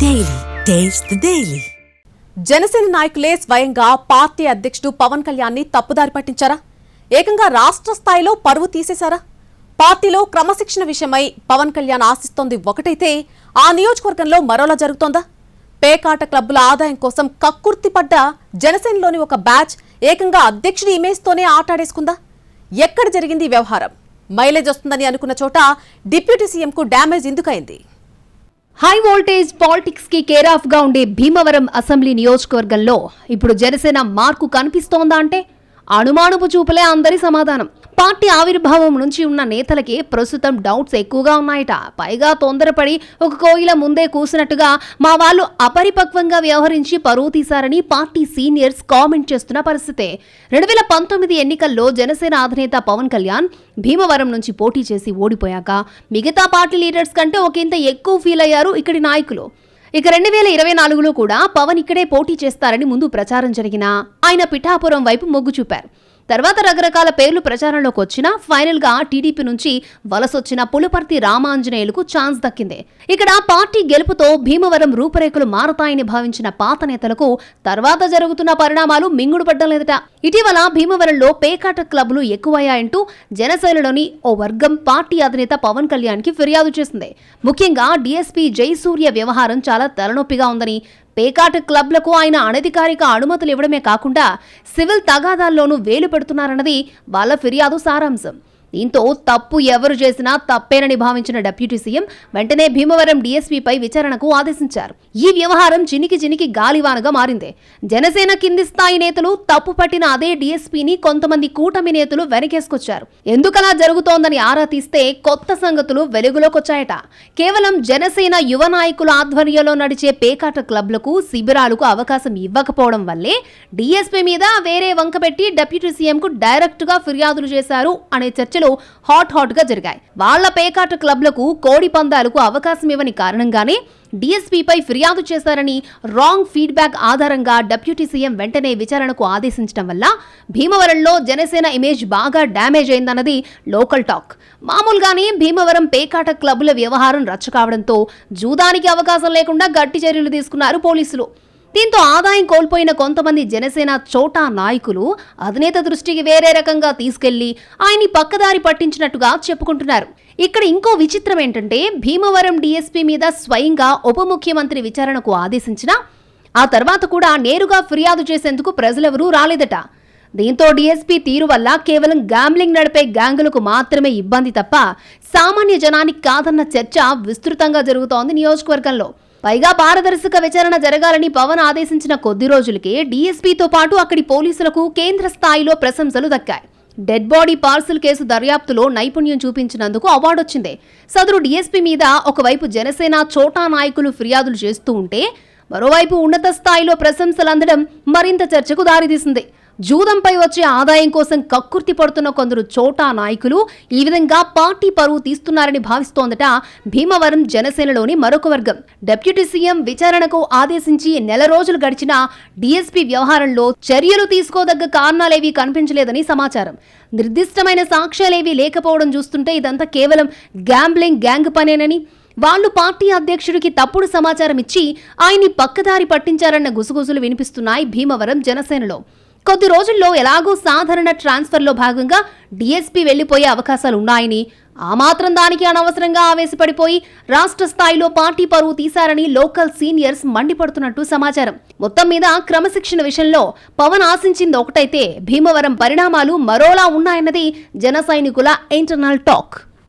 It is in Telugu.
Daily taste the Daily. Janasena నాయకులే స్వయంగా పార్టీ అధ్యక్షుడు పవన్ కళ్యాణ్ని తప్పుదారి పట్టించారా? ఏకంగా రాష్ట్ర స్థాయిలో పరువు తీసేశారా? పార్టీలో క్రమశిక్షణ విషయమై పవన్ కళ్యాణ్ ఆశిస్తోంది ఒకటైతే ఆ నియోజకవర్గంలో మరోలా జరుగుతోందా? పేకాట క్లబ్బుల ఆదాయం కోసం కక్కుర్తి పడ్డ జనసేనలోని ఒక బ్యాచ్ ఏకంగా అధ్యక్షుడి ఇమేజ్తోనే ఆటాడేసుకుందా? ఎక్కడ జరిగింది వ్యవహారం? మైలేజ్ వస్తుందని అనుకున్న చోట డిప్యూటీ సీఎంకు డ్యామేజ్ ఎందుకైంది? హై వోల్టేజ్ పాలిటిక్స్కి కేర్ ఆఫ్గా ఉండే భీమవరం అసెంబ్లీ నియోజకవర్గంలో ఇప్పుడు జనసేన మార్కు కనిపిస్తోందా అంటే అనుమానపు చూపులే అందరి సమాధానం. పార్టీ ఆవిర్భావం నుంచి ఉన్న నేతలకి ప్రస్తుతం డౌట్స్ ఎక్కువగా ఉన్నాయట. పైగా తొందరపడి ఒక కోయిల ముందే కూసినట్టుగా మా వాళ్ళు అపరిపక్వంగా వ్యవహరించి పరువు తీశారని పార్టీ సీనియర్స్ కామెంట్ చేస్తున్న పరిస్థితే. రెండు వేల పంతొమ్మిది ఎన్నికల్లో జనసేన అధినేత పవన్ కళ్యాణ్ భీమవరం నుంచి పోటీ చేసి ఓడిపోయాక మిగతా పార్టీ లీడర్స్ కంటే ఒకంత ఎక్కువ ఫీల్ అయ్యారు ఇక్కడి నాయకులు. ఇక రెండు వేల ఇరవై నాలుగులో కూడా పవన్ ఇక్కడే పోటీ చేస్తారని ముందు ప్రచారం జరిగినా ఆయన పిఠాపురం వైపు మొగ్గు చూపారు. తర్వాత రకరకాల పేర్లు ప్రచారంలోకి వచ్చినా ఫైనల్గా టీడీపీ నుంచి వలసొచ్చిన పులిపర్తి రామాంజనేయులకు ఛాన్స్ దక్కింది. ఇక్కడ పార్టీ గెలుపుతో భీమవరం రూపురేఖలు మారతాయని భావించిన పాత నేతలకు తర్వాత జరుగుతున్న పరిణామాలు మింగుడు పడ్డం లేదట. ఇటీవల భీమవరంలో పేకాట క్లబ్లు ఎక్కువయ్యాయంటూ జనసేనలోని ఓ వర్గం పార్టీ అధినేత పవన్ కళ్యాణ్కి ఫిర్యాదు చేసింది. ముఖ్యంగా డీఎస్పీ జయసూర్య వ్యవహారం చాలా తలనొప్పిగా ఉందని పేకాట క్లబ్లకు ఆయన అనధికారిక అనుమతులు ఇవ్వడమే కాకుండా సివిల్ తగాదాల్లోనూ వేలు పెడుతున్నారన్నది వాళ్ళ ఫిర్యాదు సారాంశం. దీంతో తప్పు ఎవరు చేసినా తప్పేనని భావించిన డిప్యూటీ సీఎం వెంటనే భీమవరం డీఎస్పీపై విచారణకు ఆదేశించారు. ఈ వ్యవహారం చినికి చినికి గాలివానగా మారింది. జనసేన కింది స్థాయి నేతలు తప్పు పట్టిన అదే డీఎస్పీని కొంతమంది కూటమి నేతలు వెనకేసుకొచ్చారు. ఎందుకలా జరుగుతోందని ఆరా తీస్తే కొత్త సంగతులు వెలుగులోకొచ్చాయట. కేవలం జనసేన యువ నాయకుల ఆధ్వర్యంలో నడిచే పేకాట క్లబ్లకు శిబిరాలకు అవకాశం ఇవ్వకపోవడం వల్లే డీఎస్పీ మీద వేరే వంక పెట్టి డిప్యూటీ సీఎంకు డైరెక్ట్గా ఫిర్యాదులు చేశారు అనే చర్చ చర్చలు హాట్ హాట్గా జరిగాయి. వాళ్ళ పేకాట క్లబ్లకు కోడి పందాలకు అవకాశం ఇవ్వని కారణంగానే డీఎస్పీపై ఫిర్యాదు చేశారని రాంగ్ ఫీడ్బ్యాక్ ఆధారంగా డిప్యూటీ సీఎం వెంటనే విచారణకు ఆదేశించడం వల్ల భీమవరంలో జనసేన ఇమేజ్ బాగా డ్యామేజ్ అయిందన్నది లోకల్ టాక్. మామూలుగానే భీమవరం పేకాట క్లబ్ల వ్యవహారం రచ్చ కావడంతో జూదానికి అవకాశం లేకుండా గట్టి చర్యలు తీసుకున్నారు పోలీసులు. దీంతో ఆదాయం కోల్పోయిన కొంతమంది జనసేన చోటా నాయకులు అధినేత దృష్టికి వేరే రకంగా తీసుకెళ్ళి ఆయన్ని పక్కదారి పట్టించినట్టుగా చెప్పుకుంటున్నారు. ఇక్కడ ఇంకో విచిత్రం ఏంటంటే భీమవరం డీఎస్పీ మీద స్వయంగా ఉప ముఖ్యమంత్రి విచారణకు ఆదేశించిన ఆ తర్వాత కూడా నేరుగా ఫిర్యాదు చేసేందుకు ప్రజలెవరూ రాలేదట. దీంతో డీఎస్పీ తీరు వల్ల కేవలం గ్యాంబ్లింగ్ నడిపే గ్యాంగులకు మాత్రమే ఇబ్బంది తప్ప సామాన్య జనానికి కాదన్న చర్చ విస్తృతంగా జరుగుతోంది నియోజకవర్గంలో. పైగా పారదర్శక విచారణ జరగాలని పవన్ ఆదేశించిన కొద్ది రోజులకే డీఎస్పీతో పాటు అక్కడి పోలీసులకు కేంద్ర స్థాయిలో ప్రశంసలు దక్కాయి. డెడ్ బాడీ పార్సల్ కేసు దర్యాప్తులో నైపుణ్యం చూపించినందుకు అవార్డు వచ్చింది. సదరు డీఎస్పీ మీద ఒకవైపు జనసేన చోటా నాయకులు ఫిర్యాదులు చేస్తూ ఉంటే మరోవైపు ఉన్నత స్థాయిలో ప్రశంసలు అందడం మరింత చర్చకు దారితీసింది. జూదంపై వచ్చే ఆదాయం కోసం కక్కుర్తి పడుతున్న కొందరు చోటా నాయకులు ఈ విధంగా పార్టీ పరువు తీస్తున్నారని భావిస్తోందట భీమవరం జనసేనలోని మరొక వర్గం. డిప్యూటీ సీఎం విచారణకు ఆదేశించి నెల రోజులు గడిచిన డీఎస్పీ వ్యవహారంలో చర్యలు తీసుకోదగ్గ కారణాలేవీ కనిపించలేదని సమాచారం. నిర్దిష్టమైన సాక్ష్యాలేవీ లేకపోవడం చూస్తుంటే ఇదంతా కేవలం గ్యాంబ్లింగ్ గ్యాంగ్ పనేనని వాళ్ళు పార్టీ అధ్యక్షుడికి తప్పుడు సమాచారం ఇచ్చి ఆయన్ని పక్కదారి పట్టించారన్న గుసగుసలు వినిపిస్తున్నాయి భీమవరం జనసేనలో. కొద్ది రోజుల్లో ఎలాగో సాధారణ ట్రాన్స్ఫర్లో భాగంగా డీఎస్పీ వెళ్ళిపోయే అవకాశాలు ఉన్నాయని ఆ మాత్రం దానికి అనవసరంగా ఆవేశపడిపోయి రాష్ట్ర స్థాయిలో పార్టీ పరువు తీశారని లోకల్ సీనియర్స్ మండిపడుతున్నట్టు సమాచారం. మొత్తం మీద క్రమశిక్షణ విషయంలో పవన్ ఆశించింది ఒకటైతే భీమవరం పరిణామాలు మరోలా ఉన్నాయన్నది జన సైనికుల ఇంటర్నల్ టాక్.